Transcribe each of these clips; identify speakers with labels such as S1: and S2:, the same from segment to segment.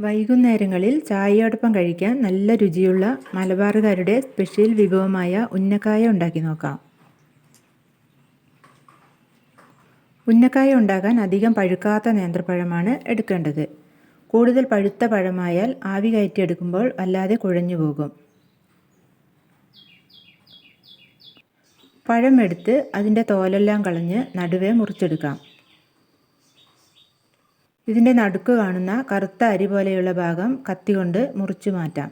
S1: വൈകുന്നേരങ്ങളിൽ ചായയോടൊപ്പം കഴിക്കാൻ നല്ല രുചിയുള്ള മലബാറുകാരുടെ സ്പെഷ്യൽ വിഭവമായ ഉന്നക്കായ ഉണ്ടാക്കി നോക്കാം. ഉന്നക്കായ ഉണ്ടാക്കാൻ അധികം പഴുക്കാത്ത നേന്ത്രപ്പഴമാണ് എടുക്കേണ്ടത്. കൂടുതൽ പഴുത്ത പഴമായാൽ ആവി കയറ്റി കയറ്റിയെടുക്കുമ്പോൾ അല്ലാതെ കുഴഞ്ഞു പോകും. പഴമെടുത്ത് അതിന്റെ തോലെല്ലാം കളഞ്ഞ് നടുവേ മുറിച്ചെടുക്കാം. ഇതിന്റെ നടുക്ക് കാണുന്ന കറുത്ത അരി പോലെയുള്ള ഭാഗം കത്തി കൊണ്ട് മുറിച്ചു മാറ്റാം.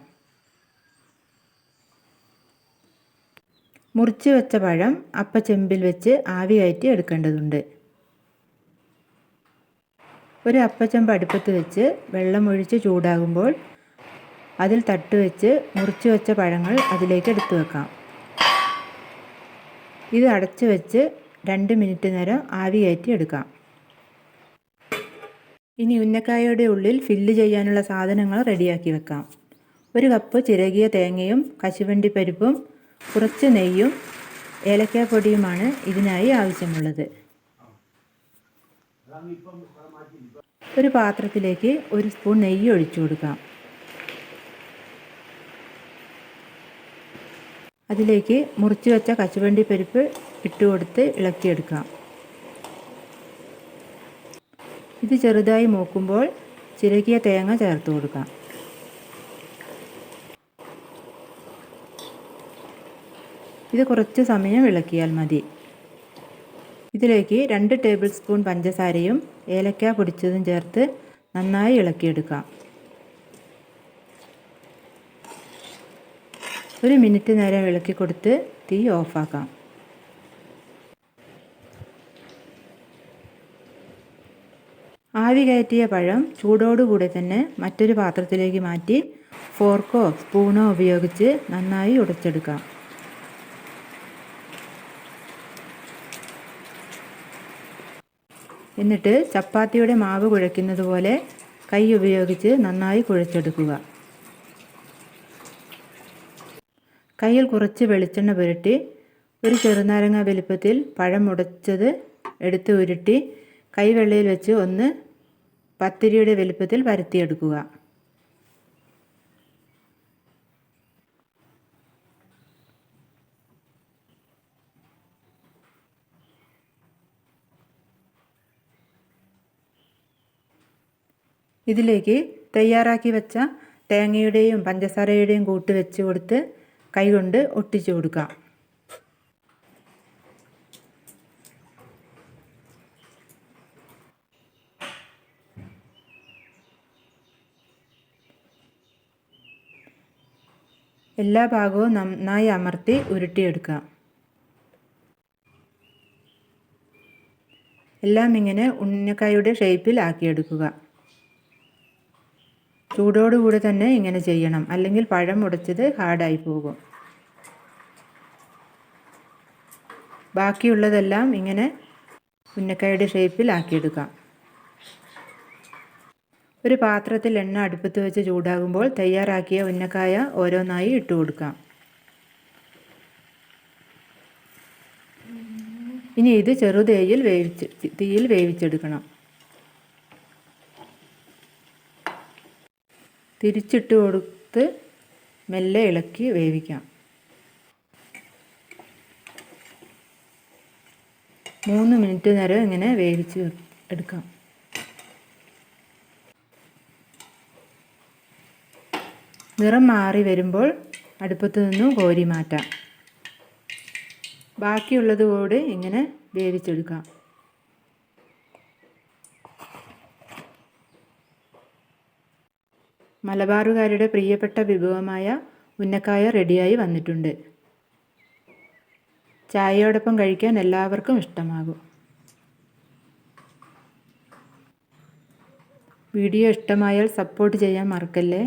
S1: മുറിച്ച് വെച്ച പഴം അപ്പച്ചെമ്പിൽ വെച്ച് ആവി കയറ്റി എടുക്കേണ്ടതുണ്ട്. ഒരു അപ്പച്ചെമ്പ് അടുപ്പത്ത് വെച്ച് വെള്ളം ഒഴിച്ച് ചൂടാകുമ്പോൾ അതിൽ തട്ട് വെച്ച് മുറിച്ച് വെച്ച പഴങ്ങൾ അതിലേക്ക് എടുത്തു വെക്കാം. ഇത് അടച്ചു വെച്ച് രണ്ട് മിനിറ്റ് നേരം ആവി കയറ്റി എടുക്കാം. ഇനി ഉന്നക്കായയുടെ ഉള്ളിൽ ഫില്ല് ചെയ്യാനുള്ള സാധനങ്ങൾ റെഡിയാക്കി വെക്കാം. ഒരു കപ്പ് ചിരകിയ തേങ്ങയും കശുവണ്ടി പരിപ്പും കുറച്ച് നെയ്യും ഏലക്കാപ്പൊടിയുമാണ് ഇതിനായി ആവശ്യമുള്ളത്. ഒരു പാത്രത്തിലേക്ക് ഒരു സ്പൂൺ നെയ്യ് ഒഴിച്ചു കൊടുക്കാം. അതിലേക്ക് മുറിച്ച് വെച്ച കശുവണ്ടി പരിപ്പ് ഇട്ടുകൊടുത്ത് ഇളക്കിയെടുക്കാം. ഇത് ചെറുതായി മൂക്കുമ്പോൾ ചിരകിയ തേങ്ങ ചേർത്ത് കൊടുക്കാം. ഇത് കുറച്ച് സമയം ഇളക്കിയാൽ മതി. ഇതിലേക്ക് രണ്ട് ടേബിൾ സ്പൂൺ പഞ്ചസാരയും ഏലക്ക പൊടിച്ചതും ചേർത്ത് നന്നായി ഇളക്കിയെടുക്കാം. ഒരു മിനിറ്റ് നേരം ഇളക്കി കൊടുത്ത് തീ ഓഫാക്കാം. ആവി കയറ്റിയ പഴം ചൂടോടുകൂടി തന്നെ മറ്റൊരു പാത്രത്തിലേക്ക് മാറ്റി ഫോർക്കോ സ്പൂണോ ഉപയോഗിച്ച് നന്നായി ഉടച്ചെടുക്കാം. എന്നിട്ട് ചപ്പാത്തിയുടെ മാവ് കുഴയ്ക്കുന്നത് പോലെ കൈ ഉപയോഗിച്ച് നന്നായി കുഴച്ചെടുക്കുക. കയ്യിൽ കുറച്ച് വെളിച്ചെണ്ണ പുരട്ടി ഒരു ചെറുനാരങ്ങ വലുപ്പത്തിൽ പഴം ഉടച്ചത് എടുത്ത് ഉരുട്ടി കൈവെള്ളയിൽ വെച്ച് ഒന്ന് പത്തിരിയുടെ വലുപ്പത്തിൽ പരത്തിയെടുക്കുക. ഇതിലേക്ക് തയ്യാറാക്കി വെച്ച തേങ്ങയുടെയും പഞ്ചസാരയുടെയും കൂട്ട് വെച്ച് കൊടുത്ത് കൈകൊണ്ട് ഒട്ടിച്ചു കൊടുക്കാം. എല്ലാ ഭാഗവും നന്നായി അമർത്തി ഉരുട്ടിയെടുക്കാം. എല്ലാം ഇങ്ങനെ ഉന്നക്കായുടെ ഷേപ്പിൽ ആക്കിയെടുക്കുക. ചൂടോടുകൂടി തന്നെ ഇങ്ങനെ ചെയ്യണം. അല്ലെങ്കിൽ പഴം ഉടച്ചത് ഹാർഡായി പോകും. ബാക്കിയുള്ളതെല്ലാം ഇങ്ങനെ ഉന്നക്കായുടെ ഷേപ്പിൽ ആക്കിയെടുക്കാം. ഒരു പാത്രത്തിൽ എണ്ണ അടുപ്പത്ത് വെച്ച് ചൂടാകുമ്പോൾ തയ്യാറാക്കിയ ഉന്നക്കായ ഓരോന്നായി ഇട്ട് കൊടുക്കാം. ഇനി ഇത് ചെറുതേയിൽ വേവിച്ച് തീയിൽ വേവിച്ചെടുക്കണം. തിരിച്ചിട്ട് കൊടുത്ത് മെല്ലെ ഇളക്കി വേവിക്കാം. മൂന്ന് മിനിറ്റ് നേരം ഇങ്ങനെ വേവിച്ച് എടുക്കാം. നിറം മാറി വരുമ്പോൾ അടുപ്പത്ത് നിന്നും കോരി മാറ്റാം. ബാക്കിയുള്ളത് കൂടി ഇങ്ങനെ വേവിച്ചെടുക്കാം. മലബാറുകാരുടെ പ്രിയപ്പെട്ട വിഭവമായ ഉന്നക്കായ റെഡിയായി വന്നിട്ടുണ്ട്. ചായയോടൊപ്പം കഴിക്കാൻ എല്ലാവർക്കും ഇഷ്ടമാകും. വീഡിയോ ഇഷ്ടമായാൽ സപ്പോർട്ട് ചെയ്യാൻ മറക്കല്ലേ?